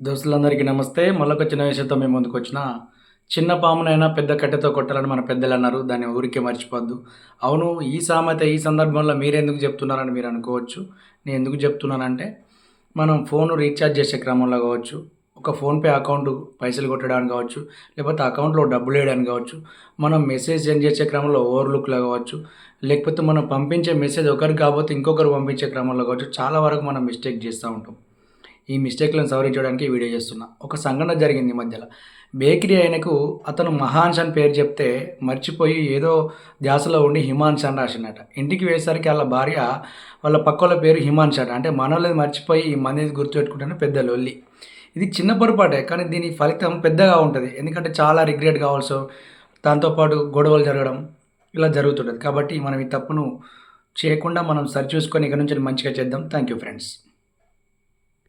దోస్తులందరికీ నమస్తే. మళ్ళొక చిన్న విషయంతో మేము ముందుకు వచ్చిన చిన్న పామునైనా పెద్ద కట్టెతో కొట్టాలని మన పెద్దలు అన్నారు. దాన్ని ఊరికే మర్చిపోద్దు అవును ఈ సామెత ఈ సందర్భంలో మీరు ఎందుకు చెప్తున్నారని మీరు అనుకోవచ్చు. నేను ఎందుకు చెప్తున్నానంటే మనం ఫోన్ రీఛార్జ్ చేసే క్రమంలో కావచ్చు ఒక ఫోన్పే అకౌంట్ పైసలు కొట్టడానికి కావచ్చు లేకపోతే అకౌంట్లో డబ్బులు వేయడానికి కావచ్చు మనం మెసేజ్ సెండ్ చేసే క్రమంలో ఓవర్లుక్లో కావచ్చు లేకపోతే మనం పంపించే మెసేజ్ ఒకరికి కాకపోతే ఇంకొకరు పంపించే క్రమంలో కావచ్చు చాలా వరకు మనం మిస్టేక్ చేస్తూ ఉంటాం. ఈ మిస్టేక్లను సవరించడానికి వీడియో చేస్తున్నా. ఒక సంఘటన జరిగింది ఈ మధ్యలో. బేకరీ ఆయనకు అతను మహాన్స్ అని పేరు చెప్తే మర్చిపోయి ఏదో ధ్యాసలో ఉండి హిమాన్స్ అని రాసిండట ఇంటికి వేసరికి వాళ్ళ భార్య వాళ్ళ పక్కల పేరు హిమాన్స్ అట అంటే మనోళ్ళది మర్చిపోయి ఈ మంది గుర్తుపెట్టుకుంటాను పెద్ద లొల్లి. ఇది చిన్న పొరపాటే కానీ దీని ఫలితం పెద్దగా ఉంటుంది. ఎందుకంటే చాలా రిగ్రెట్ కావాల్సి దాంతోపాటు గొడవలు జరగడం ఇలా జరుగుతుంటుంది. కాబట్టి మనం ఈ తప్పును చేయకుండా మనం సరిచూసుకొని ఇక నుంచి మంచిగా చేద్దాం. Thank you friends.